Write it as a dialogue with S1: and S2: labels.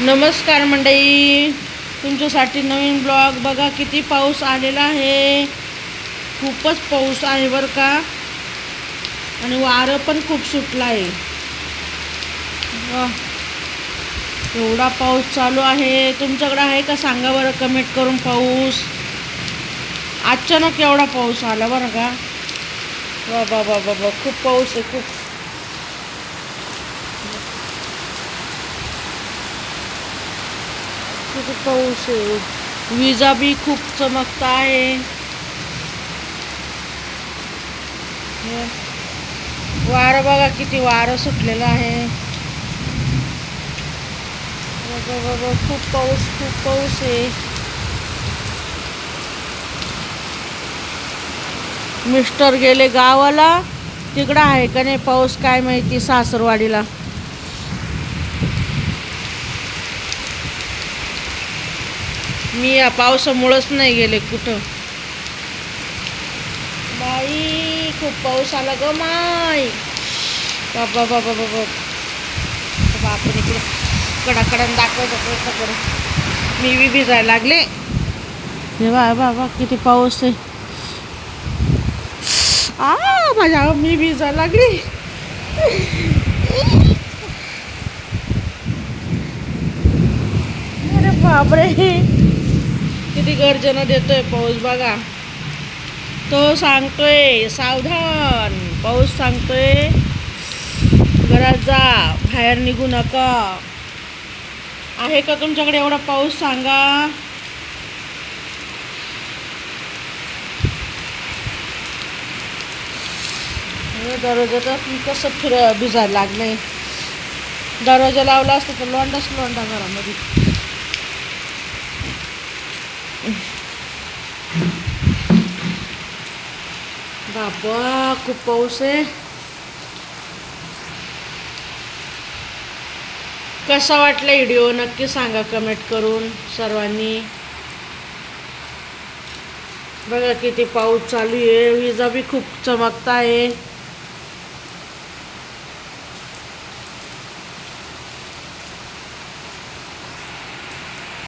S1: नमस्कार मंडई तुमच्यासाठी नवीन ब्लॉग बघा किती पाऊस आलेला आहे. खूपच पाऊस आहे बरं का. आणि वारं पण खूप सुटलं आहे. एवढा पाऊस चालू आहे. तुमच्याकडे आहे का सांगा बरं कमेंट करून पाऊस. अचानक एवढा पाऊस आला बरं का. वा बाबा बाबा खूप पाऊस आहे खूप. किती पाऊस आहे. विजा बी खूप चमकता आहे. वारं बघा किती वारं सुटलेलं आहे. बघा खूप पाऊस खूप पाऊस आहे. मिस्टर गेले गावाला. तिकडं आहे का नाही पाऊस काय माहिती सासरवाडीला. मी या पावसामुळंच नाही गेले कुठं. बाई खूप पाऊस आला ग माय बाबा बाबा बाबा बापरे इकडे कडाकडान दाखवायचा प्रयत्न करू मी बी भिजायला लागले. हे बा बाबा किती पाऊस आहे. आ माझ्या मी भिजायला लागली. अरे बापरे. किती गर्जना देतोय पाऊस बघा. तो सांगतोय सावधान पाऊस सांगतोय घरात जा बाहेर निघू नका. आहे का तुमच्याकडे एवढा पाऊस सांगा? दरवाजाचा मी कसं फिर भिजायला लागलंय. दरवाजा लावला असता तर लोंडाच लोंडा घरामध्ये. बाबा खूप पाऊस आहे. कसा वाटला व्हिडिओ? नक्की सांगा कमेंट करून सर्वांनी. बघा किती पाऊस चालू आहे. विजा बी खूप चमकता आहे.